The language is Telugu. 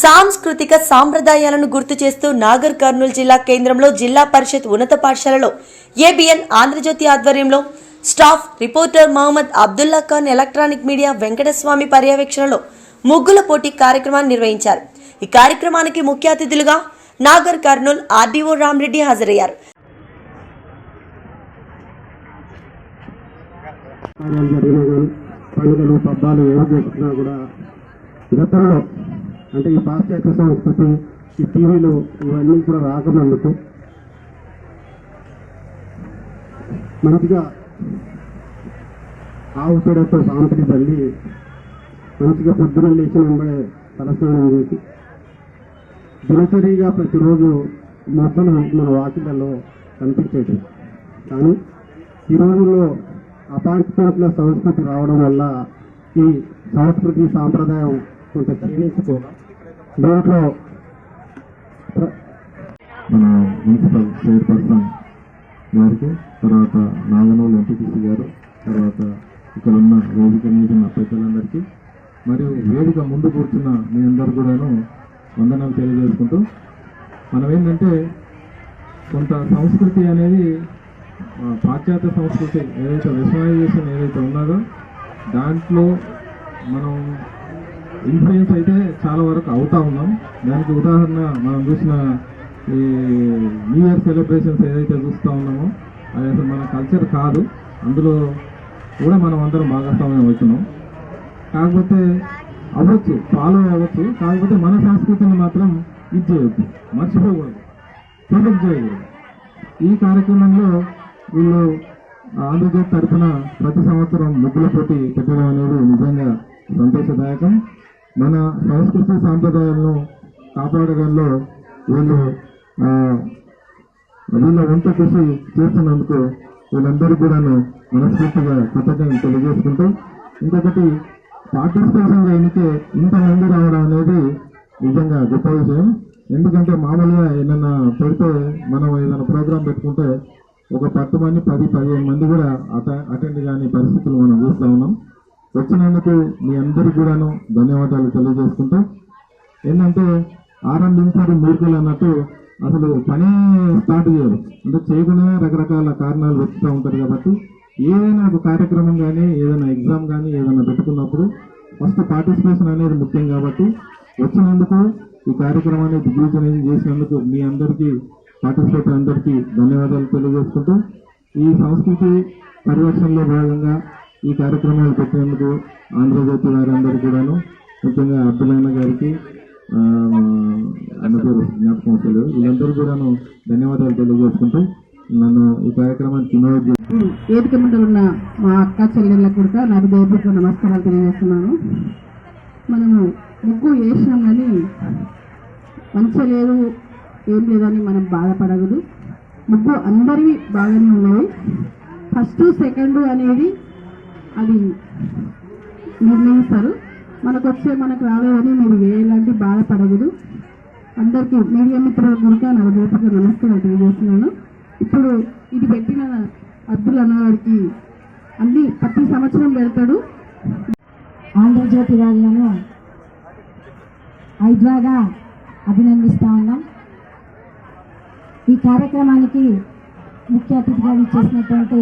సాంస్కృతిక సాంప్రదాయాలను గుర్తు చేస్తూ నాగర్ కర్నూలు జిల్లా కేంద్రంలో జిల్లా పరిషత్ ఉన్నత పాఠశాలలో ఏబిఎన్ ఆంధ్రజ్యోతి ఆధ్వర్యంలో staff reporter Mohammed Abdullah Khan electronic media Venkataswamy పర్యవేక్షణలో ముగ్గుల పోటీ కార్యక్రమాన్ని నిర్వహించారు. ఈ కార్యక్రమానికి ముఖ్య అతిథులుగా నాగర్ కర్నూల్ ఆర్డీఓ రామ్రెడ్డి హాజరయ్యారు. పండుగలు పబ్బాలు ఏం చేసుకున్నా కూడా గతంలో అంటే ఈ పాశ్చాత్య సంస్కృతి ఈ టీవీలు ఇవన్నీ కూడా రాకనందుకు మంచిగా ఆవు పేడతో సాంతిని తల్లి మంచిగా పొద్దున లేచిన వెంబడే తలస్నానం చేసి దినచరీగా ప్రతిరోజు మొక్కలు మన వాకిలలో కనిపించేది. కానీ ఈ రోజుల్లో అపార్ట్మెంట్ల సంస్కృతి రావడం వల్ల ఈ సంస్కృతి సాంప్రదాయం కొంత క్షీణించుకో దీంట్లో మన మున్సిపల్ చైర్పర్సన్ గారికి తర్వాత నాగనూలు ఎంపీటీసీ గారు తర్వాత ఇక్కడ ఉన్న వేదిక మీద ఉన్న పెద్దలందరికీ మరియు వేదిక ముందు కూర్చున్న మీ అందరు కూడాను వందనాలు తెలియజేసుకుంటూ మనం ఏంటంటే కొంత సంస్కృతి అనేది పాశ్చాత్య సంస్కృతి ఏదైతే వెస్టర్నైజేషన్ ఏదైతే ఉన్నదో దాంట్లో మనం ఇన్ఫ్లుయెన్స్ అయితే చాలా వరకు అవుతా ఉన్నాం. దానికి ఉదాహరణ మనం చూసిన ఈ న్యూ ఇయర్ సెలబ్రేషన్స్ ఏదైతే చూస్తూ ఉన్నామో అది అసలు మన కల్చర్ కాదు. అందులో కూడా మనం అందరం భాగస్వామ్యం అవుతున్నాం. కాకపోతే అవ్వచ్చు ఫాలో అవ్వచ్చు. కాకపోతే మన సంస్కృతిని మాత్రం ఇది చేయొద్దు మర్చిపోకూడదు ప్రొటెక్ట్ చేయకూడదు. ఈ కార్యక్రమంలో వీళ్ళు ఆంధ్రజ్యోతి తరఫున ప్రతి సంవత్సరం ముగ్గుల పోటీ పెట్టడం అనేది నిజంగా సంతోషదాయకం. మన సంస్కృతి సాంప్రదాయాలను కాపాడడంలో వీళ్ళు వీళ్ళ వంట కృషి చేస్తున్నందుకు వీళ్ళందరూ కూడాను మనస్ఫూర్తిగా కృతజ్ఞతలు తెలియజేసుకుంటూ ఇంకొకటి పార్టిసిపేషన్ చేయనికే ఇంతమంది రావడం అనేది నిజంగా గొప్ప విషయం. ఎందుకంటే మామూలుగా ఏదైనా పెడితే మనం ఏదైనా ప్రోగ్రాం పెట్టుకుంటే ఒక పత్తు మంది పది పదిహేను మంది కూడా అటెండ్ కాని పరిస్థితులు మనం చూస్తూ ఉన్నాం. వచ్చినందుకు మీ అందరికీ కూడాను ధన్యవాదాలు తెలియజేసుకుంటా ఏంటంటే ఆరంభించారు మూర్ఖులు అన్నట్టు అసలు పని స్టార్ట్ చేయరు. అంటే చేయకుండా రకరకాల కారణాలు వెతుకుతూ ఉంటారు కాబట్టి ఏదైనా ఒక కార్యక్రమం కానీ ఏదైనా ఎగ్జామ్ కానీ ఏదైనా పెట్టుకున్నప్పుడు ఫస్ట్ పార్టిసిపేషన్ అనేది ముఖ్యం కాబట్టి వచ్చినందుకు ఈ కార్యక్రమాన్ని దిగ్విజయం చేసినందుకు మీ అందరికీ పార్టిసిపేట్ అందరికీ ధన్యవాదాలు తెలియజేసుకుంటూ ఈ సంస్కృతి పరివర్షణలో భాగంగా ఈ కార్యక్రమాలు పెట్టేందుకు ఆంధ్రజ్యోతి వారందరూ కూడాను ముఖ్యంగా అబ్దుల్లన్న గారికి ఆ, అన్న పేరు జ్ఞాపకం వస్తలేదు వీళ్ళందరూ కూడాను ధన్యవాదాలు తెలియజేసుకుంటూ నన్ను ఈ కార్యక్రమానికి ఇన్వైట్ చేసి వేదిక ముందు ఉన్న మా అక్క చెల్లెళ్ళకు కూడా నాకు దయపూర్వక నమస్కారాలు తెలియజేస్తున్నాను. మనము ముగ్గు వేసినాం కానీ పంచలేదు లేదు ఏం లేదని మనం బాధపడగదు. ముగ్గు అందరివి బాగానే ఉన్నాయి. ఫస్ట్ సెకండ్ అనేది అది నిర్ణయిస్తారు. మనకు వచ్చే మనకు రాలేదని మీరు ఎలాంటి బాధపడగదు అందరికీ మీడియా మిత్రులకు కూడా నా హృదయపూర్వక నమస్కారాలు తెలియజేస్తున్నాను. ఇప్పుడు ఇది పెట్టిన అబ్దుల్ అన్నగారికి అన్ని ప్రతి సంవత్సరం పెడతాడు. ఆంధ్రజ్యోతి వాళ్ళను హైదరాగా అభినందిస్తా ఉన్నాం. ఈ కార్యక్రమానికి ముఖ్య అతిథిగా ఇచ్చేసినటువంటి